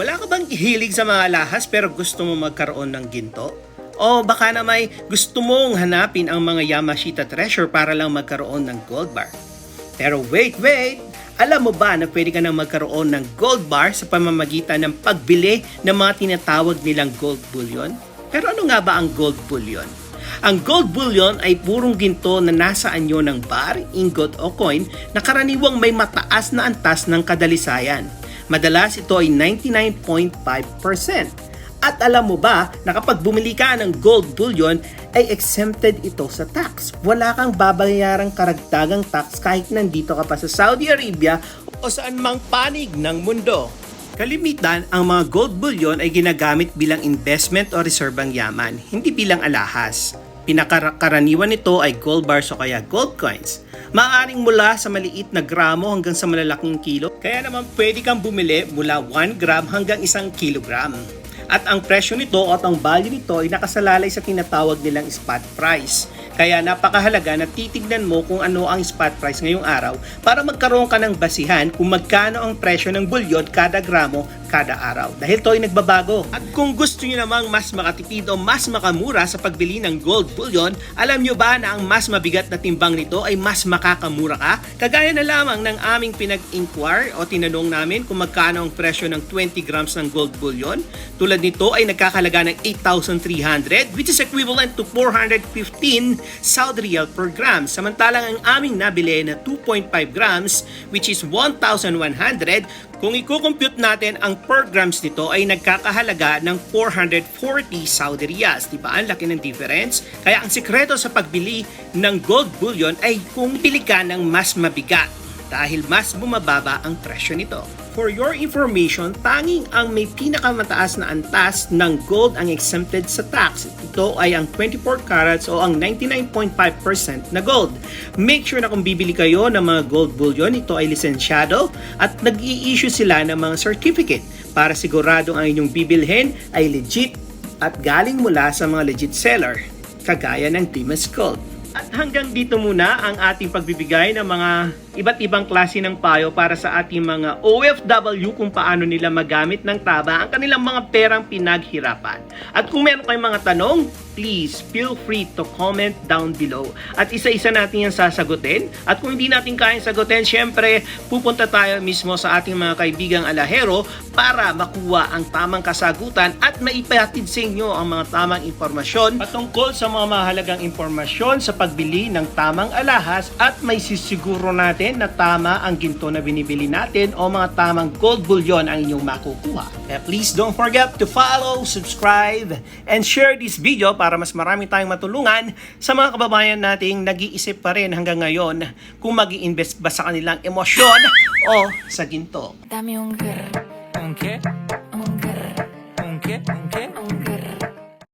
Wala ka bang hilig sa mga alahas pero gusto mo magkaroon ng ginto? O baka na may gusto mong hanapin ang mga Yamashita treasure para lang magkaroon ng gold bar. Pero wait, wait! Alam mo ba na pwede ka nang magkaroon ng gold bar sa pamamagitan ng pagbili ng mga tinatawag nilang gold bullion? Pero ano nga ba ang gold bullion? Ang gold bullion ay purong ginto na nasa anyo ng bar, ingot o coin na karaniwang may mataas na antas ng kadalisayan. Madalas ito ay 99.5%. At alam mo ba na kapag bumili ka ng gold bullion ay exempted ito sa tax. Wala kang babayarang karagdagang tax kahit nandito ka pa sa Saudi Arabia o saan mang panig ng mundo. Kalimitan, ang mga gold bullion ay ginagamit bilang investment o reserbang yaman, hindi bilang alahas. Pinakakaraniwan nito ay gold bars o kaya gold coins. Maaring mula sa maliit na gramo hanggang sa malalaking kilo, kaya naman pwede kang bumili mula 1 gram hanggang 1 kilogram. At ang presyo nito at ang value nito ay nakasalalay sa tinatawag nilang spot price. Kaya napakahalaga na titignan mo kung ano ang spot price ngayong araw para magkaroon ka ng basihan kung magkano ang presyo ng bulyon kada gramo kada araw. Dahil to ay nagbabago. At kung gusto niyo namang mas makatipid o mas makamura sa pagbili ng gold bullion, alam niyo ba na ang mas mabigat na timbang nito ay mas makakamura ka? Kagaya na lamang ng aming pinag-inquire o tinanong namin kung magkano ang presyo ng 20 grams ng gold bullion. Tulad nito ay nagkakalaga ng 8,300 which is equivalent to 415 Saudi Riyal per gram. Samantalang ang aming nabili na 2.5 grams which is 1,100 kung i-compute natin ang per grams nito ay nagkakahalaga ng 440 Saudi Riyals. Di ba? Ang laki ng difference. Kaya ang sikreto sa pagbili ng gold bullion ay kung pili ka ng mas mabigat dahil mas bumababa ang presyo nito. For your information, tanging ang may pinakamataas na antas ng gold ang exempted sa tax. Ito ay ang 24 carats o ang 99.5% na gold. Make sure na kung bibili kayo ng mga gold bullion, ito ay lisensyado at nag-i-issue sila ng mga certificate para siguradong ang inyong bibilhin ay legit at galing mula sa mga legit seller, kagaya ng Timas Gold. At hanggang dito muna ang ating pagbibigay ng mga iba't ibang klase ng payo para sa ating mga OFW kung paano nila magamit ng tama ang kanilang mga perang pinaghirapan. At kung meron kayong mga tanong, please feel free to comment down below. At isa-isa natin yan sasagutin. At kung hindi natin kayang sagutin, syempre pupunta tayo mismo sa ating mga kaibigang alahero para makuha ang tamang kasagutan at maipatid sa inyo ang mga tamang impormasyon patungkol sa mga mahalagang impormasyon sa pagbili ng tamang alahas at may sisiguro natin natin na tama ang ginto na binibili natin o mga tamang gold bullion ang inyong makukuha. Kaya please don't forget to follow, subscribe, and share this video para mas marami tayong matulungan sa mga kababayan nating nag-iisip pa rin hanggang ngayon kung mag invest ba sa kanilang emosyon o sa ginto. Dami yung girl. Ang ke? Ang girl.